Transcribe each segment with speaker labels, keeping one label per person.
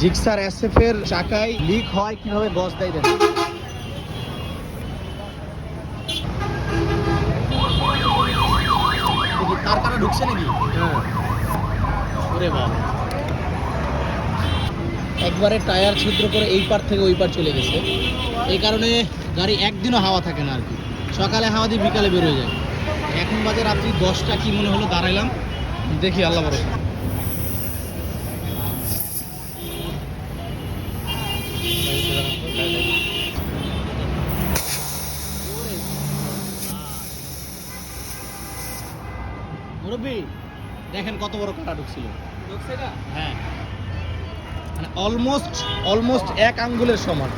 Speaker 1: Gixxer SF এর চাকায় leak হয় কীভাবে গস দেয় দেখুন তার ঢুকছে নাকি?
Speaker 2: হ্যাঁ।
Speaker 1: ওরে বাবা। একবারে টায়ার ছিদ্র করে এই পার থেকে ওই পার চলে গেছে। এই কারণে গাড়ি একদিনও হাওয়া থাকে না আর কি। সকালে হাওয়া দিয়ে বিকালে বেরোয় যায়। এখন বাজে রাত্রি দশটা কি মনে হলো? দাঁড়াইলাম। দেখি আল্লাহ ভরসা। মুরব্বী দেখেন কত বড় কাটা ঢুকছিল। হ্যাঁ। মানে অলমোস্ট অলমোস্ট এক আঙ্গুলের সমান।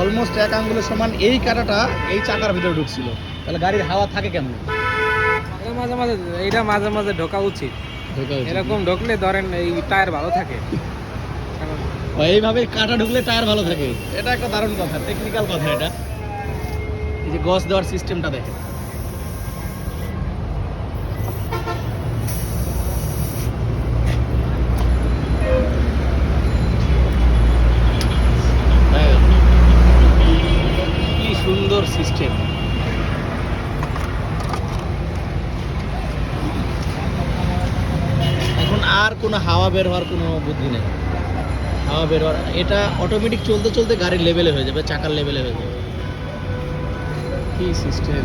Speaker 1: অলমোস্ট এক আঙ্গুলের সমান এই কাটাটা এই চাকার ভিতরে ঢুকছিল। তাহলে গাড়ির হাওয়া থাকে কেমন?
Speaker 2: মাঝে মাঝে এইটা মাঝে মাঝে ঢোকা উচিত। এরকম ঢুকলে ধরেন এই টায়ার ভালো থাকে।
Speaker 1: এইভাবে কাটা ঢুকলে টায়ার ভালো থাকে। এটা একটা দারুণ কথা টেকনিক্যাল কথা এটা। এই যে গস দেওয়ার সিস্টেমটা দেখেন। দেখেন। কি সুন্দর সিস্টেম এখন আর কোনো হাওয়া বের হওয়ার কোনো বুদ্ধি নেই। হাওয়া বের হওয়ার এটা অটোমেটিক চলতে চলতে গাড়ির লেভেলে হয়ে যাবে, চাকার লেভেলে হয়ে যাবে। কি সিস্টেম